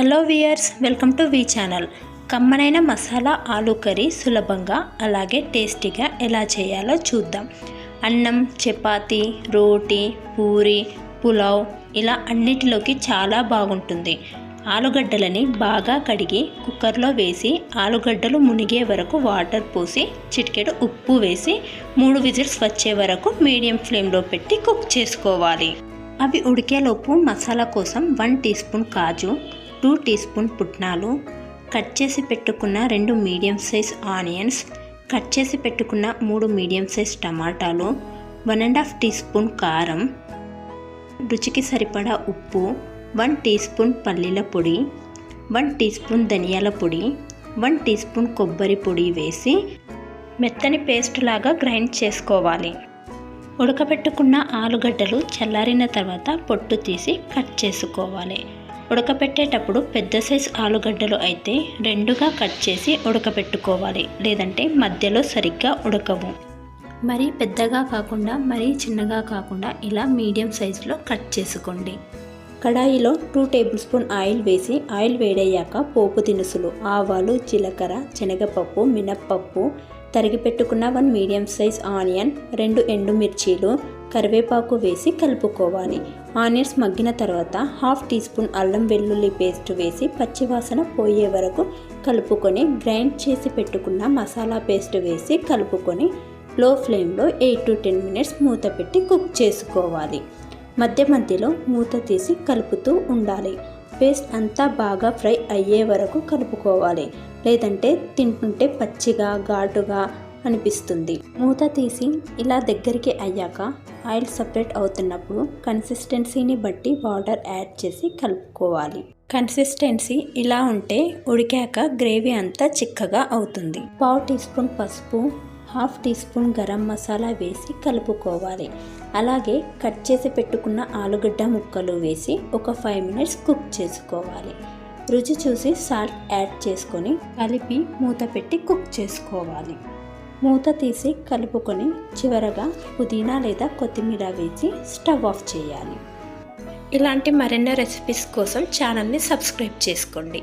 Hello viewers welcome to వి channel. కమ్మనైన మసాలా ఆలు కర్రీ సులభంగా అలాగే టేస్టీగా ఎలా చేయాలో చూద్దాం. అన్నం చపాతి రోటీ పూరి పులావ్ ఇలా అన్నిటిలోకి చాలా బాగుంటుంది. ఆలుగడ్డలని బాగా కడిగి కుక్కర్లో వేసి ఆలుగడ్డలు మునిగే వరకు వాటర్ పోసి చిటికెడు ఉప్పు వేసి మూడు విజిల్స్ వచ్చే వరకు మీడియం ఫ్లేమ్లో పెట్టి కుక్ చేసుకోవాలి. అవి ఉడికేలోపు మసాలా కోసం వన్ టీ స్పూన్ కాజు టూ టీ స్పూన్ పుట్నాలు కట్ చేసి పెట్టుకున్న రెండు మీడియం సైజ్ ఆనియన్స్ కట్ చేసి పెట్టుకున్న మూడు మీడియం సైజ్ టమాటాలు one and half teaspoon కారం రుచికి సరిపడా ఉప్పు వన్ టీ స్పూన్ పల్లీల పొడి వన్ టీ స్పూన్ ధనియాల పొడి వన్ టీ స్పూన్ కొబ్బరి పొడి వేసి మెత్తని పేస్ట్ లాగా గ్రైండ్ చేసుకోవాలి. ఉడకబెట్టుకున్న ఆలుగడ్డలు చల్లారిన తర్వాత పొట్టు తీసి కట్ చేసుకోవాలి. ఉడకబెట్టేటప్పుడు పెద్ద సైజ్ ఆలుగడ్డలు అయితే రెండుగా కట్ చేసి ఉడకబెట్టుకోవాలి లేదంటే మధ్యలో సరిగ్గా ఉడకవు. మరీ పెద్దగా కాకుండా మరీ చిన్నగా కాకుండా ఇలా మీడియం సైజులో కట్ చేసుకోండి. కడాయిలో టూ టేబుల్ స్పూన్ ఆయిల్ వేసి ఆయిల్ వేడయ్యాక పోపు దినుసులు ఆవాలు జీలకర్ర శనగపప్పు మినప్పప్పు తరిగి పెట్టుకున్న వన్ మీడియం సైజ్ ఆనియన్ రెండు ఎండుమిర్చీలు కరివేపాకు వేసి కలుపుకోవాలి. ఆనియన్స్ మగ్గిన తర్వాత హాఫ్ టీ స్పూన్ అల్లం వెల్లుల్లి పేస్ట్ వేసి పచ్చివాసన పోయే వరకు కలుపుకొని గ్రైండ్ చేసి పెట్టుకున్న మసాలా పేస్ట్ వేసి కలుపుకొని లో ఫ్లేమ్లో ఎయిట్ టు టెన్ మినిట్స్ మూత పెట్టి కుక్ చేసుకోవాలి. మధ్య మధ్యలో మూత తీసి కలుపుతూ ఉండాలి. పేస్ట్ అంతా బాగా ఫ్రై అయ్యే వరకు కలుపుకోవాలి. లేదంటే తింటుంటే పచ్చిగా ఘాటుగా అనిపిస్తుంది. మూత తీసి ఇలా దగ్గరికి అయ్యాక ఆయిల్ సపరేట్ అవుతున్నప్పుడు కన్సిస్టెన్సీని బట్టి వాటర్ యాడ్ చేసి కలుపుకోవాలి. కన్సిస్టెన్సీ ఇలా ఉంటే ఉడికాక గ్రేవీ అంతా చిక్కగా అవుతుంది. పావు టీ స్పూన్ పసుపు half teaspoon garam masala వేసి కలుపుకోవాలి. అలాగే కట్ చేసి పెట్టుకున్న ఆలుగడ్డ ముక్కలు వేసి ఒక ఫైవ్ మినిట్స్ కుక్ చేసుకోవాలి. రుచి చూసి సాల్ట్ యాడ్ చేసుకొని కలిపి మూత పెట్టి కుక్ చేసుకోవాలి. మూత తీసి కలుపుకొని చివరగా పుదీనా లేదా కొత్తిమీర వేసి స్టవ్ ఆఫ్ చేయాలి. ఇలాంటి మరెన్నో రెసిపీస్ కోసం ఛానల్ని సబ్స్క్రైబ్ చేసుకోండి.